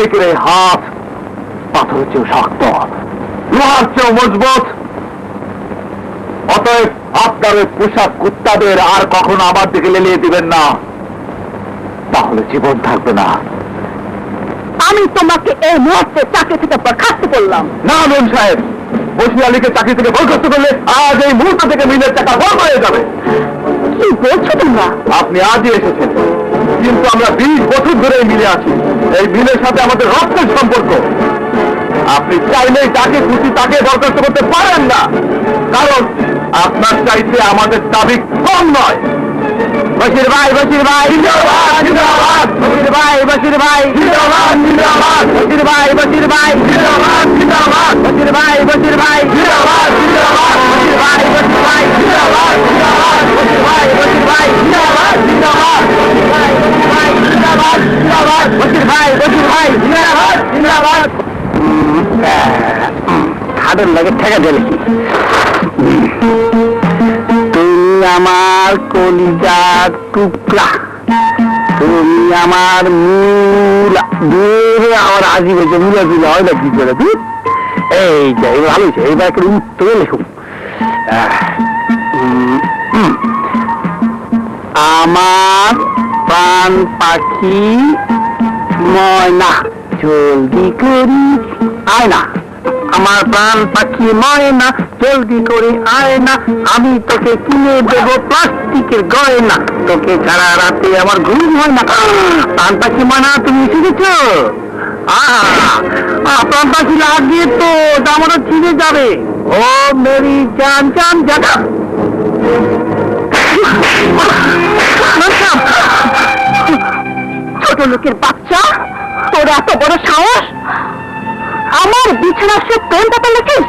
এই হাত পাথরের চেয়েও শক্ত। লোহার চেয়েও মজবুত। অতএব আপনার ওই পোশাক কুত্তাদের আর কখনো আমার দিকে লেলিয়ে দিবেন না। তাহলে জীবন থাকবে না। আমি তোমাকে এই মুহূর্তে চাকরি থেকে বরখাস্ত করলাম। না মেম সাহেব বসি আলীকে চাকরি থেকে বরখাস্ত করলে আজ এই মুহূর্ত থেকে মিলের টাকা বন্ধ হয়ে যাবে। কি বলছো তোমরা? আপনি আজই এসেছেন। কিন্তু আমরা বিশ বছর ধরে মিলে আছি। এই বিলের সাথে আমাদের রক্তের সম্পর্ক। আপনি চাইলেই তাকে খুশি তাকে বরখাস্ত করতে পারেন না। কারণ আপনার চাইতে আমাদের দাবি কম নয়। বসির ভাই বসির ভাই। জিন্দাবাদ বশির ভাই বসির ভাই। জিন্দাবাদ জিন্দাবাদ। বশির ভাই বসির ভাই। জিন্দাবাদ খাদের লাগে ঠেকা দিয়েছি তুমি আমার কলিজার টুকরা, তুমি আমার মূল। দূরে আমার আজি হয়েছে মূলা দিলে হয় না কি করে তুই এই যে এবার ভালো হয়েছে এবার একটা উত্তরে উম। আমার প্রাণ পাখি ময়না, জলদি করি, আয় না। আমার প্রাণ পাখি ময়না জলদি করে আয় না, আমি তোকে কিনে দেব প্লাস্টিকের গয়না। তোকে ছাড়া রাতে আমার ঘুম হয় না। প্রাণ পাখি ময়না তুমি এসে প্রাণ পাখি লাগিয়ে তো আমারও ছিঁড়ে যাবে। ও মেরি জান জান জানা ছোট লোকের বাচ্চা, তোর এত বড় সাহস? আমার বিছানা সে প্রেম পাতা লিখিস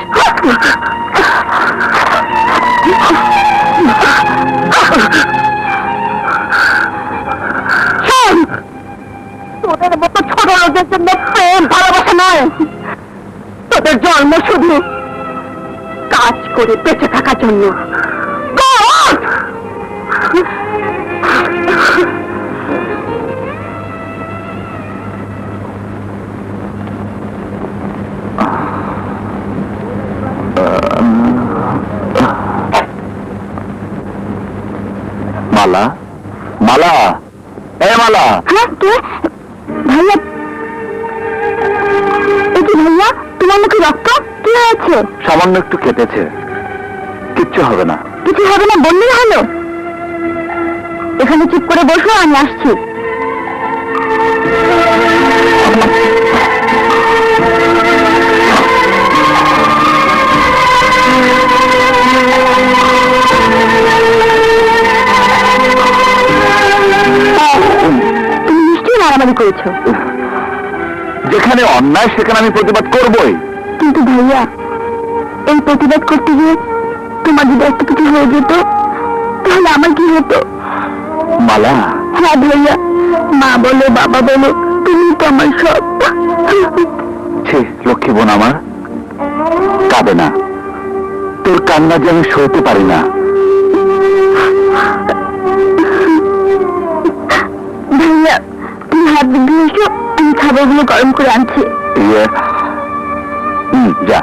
তোদের মতো ছোট লোকের জন্য প্রেম ভালোবাসা নয় তোদের জন্ম শুধু কাজ করে বেঁচে থাকার জন্য। মালা? মালা? এ মালা! হ্যাঁ কে ভাইয়া এ ভাইয়া তোমার মুখে রক্ত কি হয়েছে? সামান্য একটু কেটেছে। কিচ্ছু হবে না। কিছু হবে না বললেই হলো। এখানে চুপ করে বসো আমি আসছি। মারামারি করেছ। যেখানে অন্যায় সেখানে আমি প্রতিবাদ করবই। কিন্তু ভাইয়া এই প্রতিবাদ করতে গিয়ে তোমার যদি একটা কিছু হয়ে যেত তাহলে আমার কি হতো? মালা। হ্যাঁ ভাইয়া মা বলো বাবা বলো তুমি তো আমার সব। ছি লক্ষ্মী বোন আমার কাঁদে না। তোর কান্না যে আমি সইতে পারি না। তুমি হাত দিয়ে আমি খাবারগুলো গরম করে আনছি। ইয়ে যা।